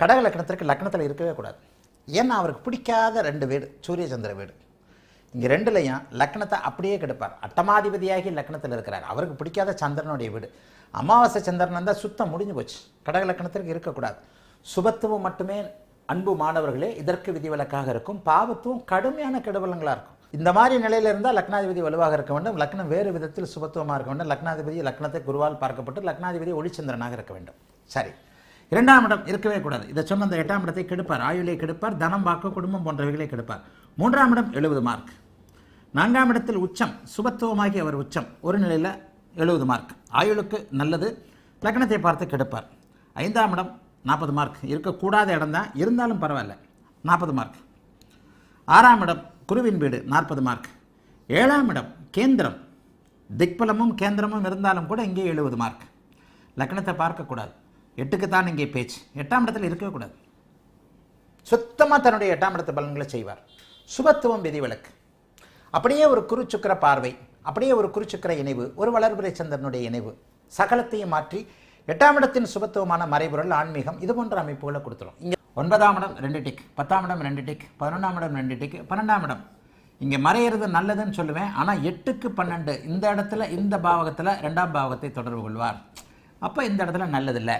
கடக லக்னத்திற்கு லக்னத்தில் இருக்கவே கூடாது. ஏன்னா அவருக்கு பிடிக்காத ரெண்டு வீடு சூரிய சந்திர வீடு. இங்கே ரெண்டுலையும் லக்னத்தை அப்படியே கெடுப்பார். அட்டமாதிபதியாகி லக்னத்தில் இருக்கிறார். அவருக்கு பிடிக்காத சந்திரனுடைய வீடு. அமாவாசை சந்திரன் இருந்தால் சுத்தம் முடிஞ்சு போச்சு. கடக லக்னத்திற்கு இருக்கக்கூடாது. சுபத்துவம் மட்டுமே அன்பு மாணவர்களே இதற்கு விதிவிலக்காக இருக்கும். பாவத்துவம் கடுமையான கெடுபலங்களாக இருக்கும். இந்த மாதிரி நிலையில இருந்தால் லக்னாதிபதி வலுவாக இருக்க வேண்டும். லக்னம் வேறு விதத்தில் சுபத்துவமாக இருக்க வேண்டும். லக்னாதிபதி லக்னத்தை குருவால் பார்க்கப்பட்டு லக்னாதிபதி ஒளிச்சந்திரனாக இருக்க வேண்டும். சரி. இரண்டாம் இடம் இருக்கவே கூடாது. இதை சொன்ன அந்த எட்டாம் இடத்தை கெடுப்பார். ஆயுளை கெடுப்பார். தனம் வாக்கு குடும்பம் போன்றவைகளை கெடுப்பார். மூன்றாம் இடம் எழுபது மார்க் நான்காம் இடத்தில் உச்சம் சுபத்துவமாகி அவர் உச்சம். ஒரு நிலையில் எழுபது மார்க் ஆயுளுக்கு நல்லது லக்னத்தை பார்த்து கெடுப்பார். ஐந்தாம் இடம் நாற்பது மார்க் இருக்கக்கூடாத இடம் தான். இருந்தாலும் பரவாயில்ல. நாற்பது மார்க் ஆறாம் இடம் குருவின் வீடு நாற்பது மார்க் ஏழாம் இடம் கேந்திரம். திக்பலமும் கேந்திரமும் இருந்தாலும் கூட இங்கே எழுபது மார்க் லக்னத்தை பார்க்கக்கூடாது. எட்டுக்கு தான் இங்கே பேச்சு. எட்டாம் இடத்துல இருக்கவே கூடாது. சுத்தமாக தன்னுடைய எட்டாம் இடத்து பலன்களை செய்வார். சுபத்துவம் விதிவிலக்கு அப்படியே ஒரு குருச்சுக்கர பார்வை அப்படியே ஒரு குருச்சுக்கர இணைவு ஒரு வளர்பிறை சந்திரனுடைய இணைவு சகலத்தையும் மாற்றி எட்டாம் இடத்தின் சுபத்துவமான மறைபொருள் ஆன்மீகம் இது போன்ற அமைப்புகளை கொடுத்துரும். இங்கே ஒன்பதாம் இடம் ரெண்டு டிக் பத்தாம் இடம் ரெண்டு டிக் பதினொன்றாம் இடம் ரெண்டு டிக் பன்னெண்டாம் இடம். இங்கே மறையிறது நல்லதுன்னு சொல்லுவேன் ஆனால் எட்டுக்கு பன்னெண்டு இந்த இடத்துல இந்த பாவகத்தில் ரெண்டாம் பாவகத்தை தொடர்பு கொள்வார். அப்போ இந்த இடத்துல நல்லதில்லை.